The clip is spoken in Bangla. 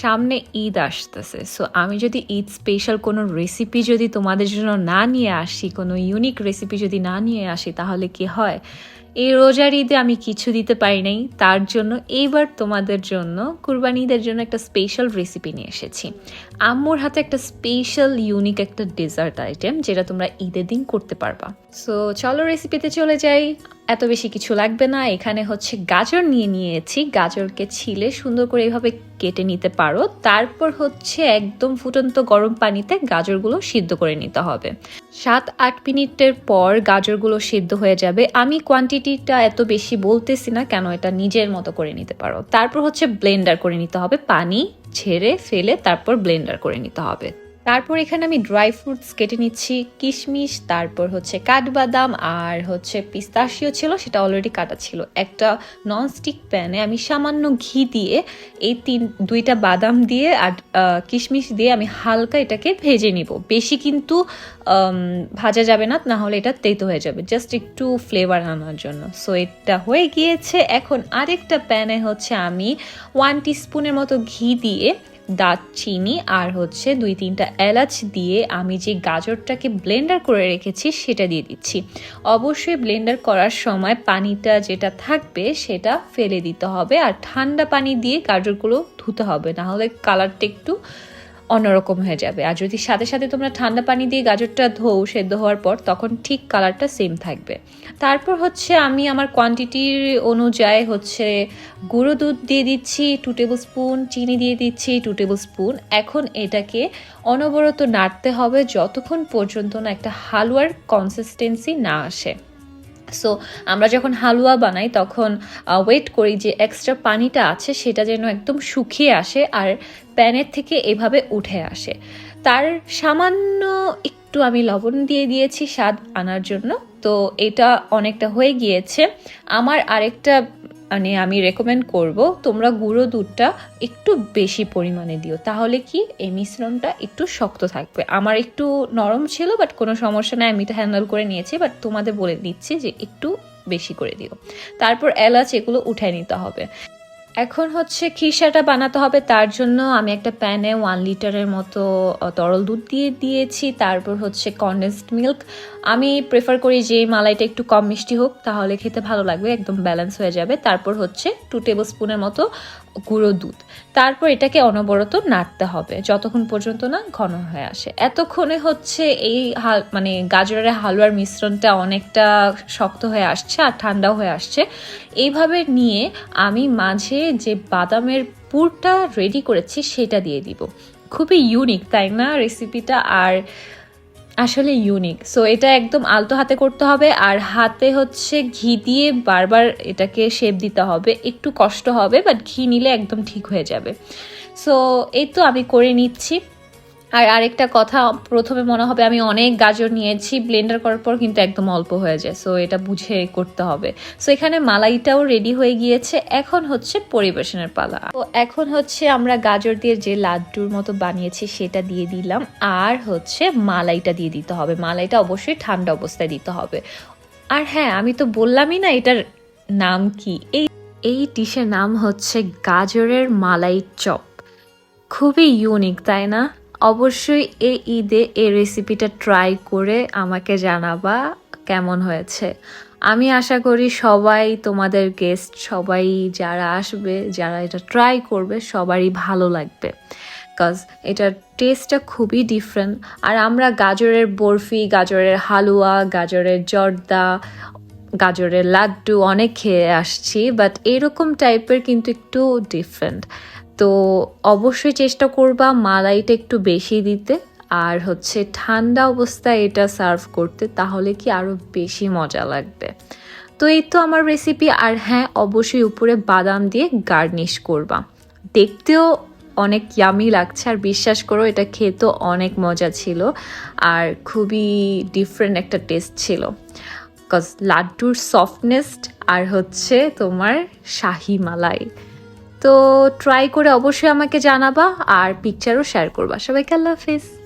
সামনে ঈদ আসতেছে। সো আমি যদি ঈদ স্পেশাল কোনো রেসিপি যদি তোমাদের জন্য না নিয়ে আসি, কোনো ইউনিক রেসিপি যদি না নিয়ে আসি, তাহলে কি হয়? এই রোজার ঈদে আমি কিছু দিতে পারি নাই। তার জন্য এইবার তোমাদের জন্য, কুরবানি ঈদের জন্য একটা স্পেশাল রেসিপি নিয়ে এসেছি। আম্মুর হাতে একটা স্পেশাল ইউনিক একটা ডেজার্ট আইটেম যেটা তোমরা ঈদের দিন করতে পারবা। সো চলো রেসিপিতে চলে যাই। এত বেশি কিছু লাগবে না। এখানে হচ্ছে গাজর নিয়ে নিয়েছি। গাজরকে ছিলে সুন্দর করে এইভাবে কেটে নিতে পারো। তারপর হচ্ছে একদম ফুটন্ত গরম পানিতে গাজরগুলো সিদ্ধ করে নিতে হবে। সাত, আট মিনিটের পর গাজরগুলো সিদ্ধ হয়ে যাবে। আমি কোয়ান্টিটিটা এত বেশি বলতেছি না, কেন এটা নিজের মতো করে নিতে পারো। তারপর হচ্ছে ব্লেন্ডার করে নিতে হবে। পানি ছেড়ে ফেলে তারপর ব্লেন্ডার করে নিতে হবে। তারপর এখানে আমি ড্রাই ফ্রুটস কেটে নিচ্ছি, কিশমিশ, তারপর হচ্ছে কাঠবাদাম আর হচ্ছে পিস্তাশিও ছিল, সেটা অলরেডি কাটা ছিল। একটা ননস্টিক প্যানে আমি সামান্য ঘি দিয়ে এই তিন, দুইটা বাদাম দিয়ে আর কিশমিশ দিয়ে আমি হালকা এটাকে ভেজে নিব। বেশি কিন্তু ভাজা যাবে না না হলে এটা তেতো হয়ে যাবে। জাস্ট একটু ফ্লেভার আনার জন্য। সো এটা হয়ে গিয়েছে। এখন আরেকটা প্যানে হচ্ছে আমি ওয়ান টিস্পুনের মতো ঘি দিয়ে দারচিনি আর হচ্ছে দুই তিনটা এলাচ দিয়ে আমি যে গাজরটাকে ব্লেন্ডার করে রেখেছি সেটা দিয়ে দিচ্ছি। অবশ্যই ব্লেন্ডার করার সময় পানিটা যেটা থাকবে সেটা ফেলে দিতে হবে আর ঠান্ডা পানি দিয়ে গাজরগুলো ধুতে হবে। নাহলে কালারটা একটু অন্যরকম হয়ে যাবে। আর যদি সাথে সাথে তোমরা ঠান্ডা পানি দিয়ে গাজরটা ধোও সেদ্ধ হওয়ার পর, তখন ঠিক কালারটা সেম থাকবে। তারপর হচ্ছে আমি আমার কোয়ান্টিটির অনুযায়ী হচ্ছে গুঁড়ো দুধ দিয়ে দিচ্ছি টু টেবিল স্পুন চিনি দিয়ে দিচ্ছি টু টেবিল স্পুন এখন এটাকে অনবরত নাড়তে হবে যতক্ষণ পর্যন্ত না একটা হালুয়ার কনসিস্টেন্সি না আসে। সো আমরা যখন হালুয়া বানাই, তখন ওয়েট করি যে এক্সট্রা পানিটা আছে, সেটা যেন একদম শুকিয়ে আসে আর প্যানের থেকে এভাবে উঠে আসে। তার সামান্য একটু আমি লবণ দিয়ে দিয়েছি স্বাদ আনার জন্য। তো এটা অনেকটা হয়ে গিয়েছে। আমার আরেকটা মানে আমি রেকমেন্ড করব, তোমরা গুঁড়ো দুধটা একটু বেশি পরিমাণে দিও। তাহলে কি এই মিশ্রণটা একটু শক্ত থাকবে। আমার একটু নরম ছিল বাট কোনো সমস্যা নেই, আমি এটা হ্যান্ডেল করে নিয়েছি বাট তোমাদের বলে দিচ্ছি যে একটু বেশি করে দিও। তারপর এলাচ এগুলো উঠে নিতে হবে। এখন হচ্ছে খিসাটা বানাতে হবে, তার জন্য আমি একটা প্যানে ওয়ান লিটারের মতো তরল দুধ দিয়ে দিয়েছি, তারপর হচ্ছে কন্ডেন্সড মিল্ক আমি প্রেফার করি যে মালাইটা একটু কম মিষ্টি হোক, তাহলে খেতে ভালো লাগবে, একদম ব্যালেন্স হয়ে যাবে। তারপর হচ্ছে টু টেবিল স্পুনের মতো গুঁড়ো দুধ। তারপর এটাকে অনবরত নাড়তে হবে। যতক্ষণ পর্যন্ত না ঘন হয়ে আসে। এতক্ষণে হচ্ছে এই হাল মানে গাজরের হালুয়ার মিশ্রণটা অনেকটা শক্ত হয়ে আসছে আর ঠান্ডাও হয়ে আসছে। এইভাবে নিয়ে আমি মাঝে যে বাদামের পুরটা রেডি করেছি সেটা দিয়ে দিব। খুবই ইউনিক তাই না? রেসিপিটা আর আসলে ইউনিক সো এটা একদম আলতো হাতে করতে হবে আর হাতে হচ্ছে ঘি দিয়ে বারবার এটাকে শেপ দিতে হবে। একটু কষ্ট হবে বাট ঘি নিলে একদম ঠিক হয়ে যাবে। সো এই তো আমি করে নিচ্ছি। আর আরেকটা কথা, প্রথমে মনে হবে আমি অনেক গাজর নিয়েছি ব্লেন্ডার করার পর কিন্তু একদম অল্প হয়ে যায় সো এটা বুঝে করতে হবে। সো এখানে মালাইটাও রেডি হয়ে গিয়েছে, এখন হচ্ছে পরিবেশনের পালা। তো এখন হচ্ছে আমরা গাজর দিয়ে যে লাড্ডুর মতো বানিয়েছি, সেটা দিয়ে দিলাম, আর হচ্ছে মালাইটা দিয়ে দিতে হবে। মালাইটা অবশ্যই ঠান্ডা অবস্থায় দিতে হবে। আর হ্যাঁ আমি তো বললামই না এটার নাম কি। এই এই ডিশের নাম হচ্ছে গাজরের মালাই চপ। খুবই ইউনিক তাই না? অবশ্যই এই ঈদে এই রেসিপিটা ট্রাই করে আমাকে জানাবা কেমন হয়েছে। আমি আশা করি সবাই তোমাদের গেস্ট সবাই যারা আসবে, যারা এটা ট্রাই করবে, সবারই ভালো লাগবে। কজ এটার টেস্টটা খুবই ডিফারেন্ট আর আমরা গাজরের বরফি, গাজরের হালুয়া, গাজরের জর্দা, গাজরের লাড্ডু অনেক খেয়ে আসছি বাট এরকম টাইপের কিন্তু একটু ডিফারেন্ট তো অবশ্যই চেষ্টা করবা মালাইটা একটু বেশি দিতে। আর হচ্ছে ঠান্ডা অবস্থায় এটা সার্ভ করতে, তাহলে কি আরও বেশি মজা লাগবে। তো এই তো আমার রেসিপি আর হ্যাঁ অবশ্যই উপরে বাদাম দিয়ে গার্নিশ করবা। দেখতেও অনেক ইয়ামি লাগছে, আর বিশ্বাস করো, এটা খেতেও অনেক মজা ছিল, আর খুবই ডিফারেন্ট একটা টেস্ট ছিল। কজ লাড্ডুর সফটনেস আর হচ্ছে তোমার শাহি মালাই। তো ট্রাই করে অবশ্যই আমাকে জানাবা আর পিকচারও শেয়ার করবা। সবাইকে আল্লাহ হাফিজ।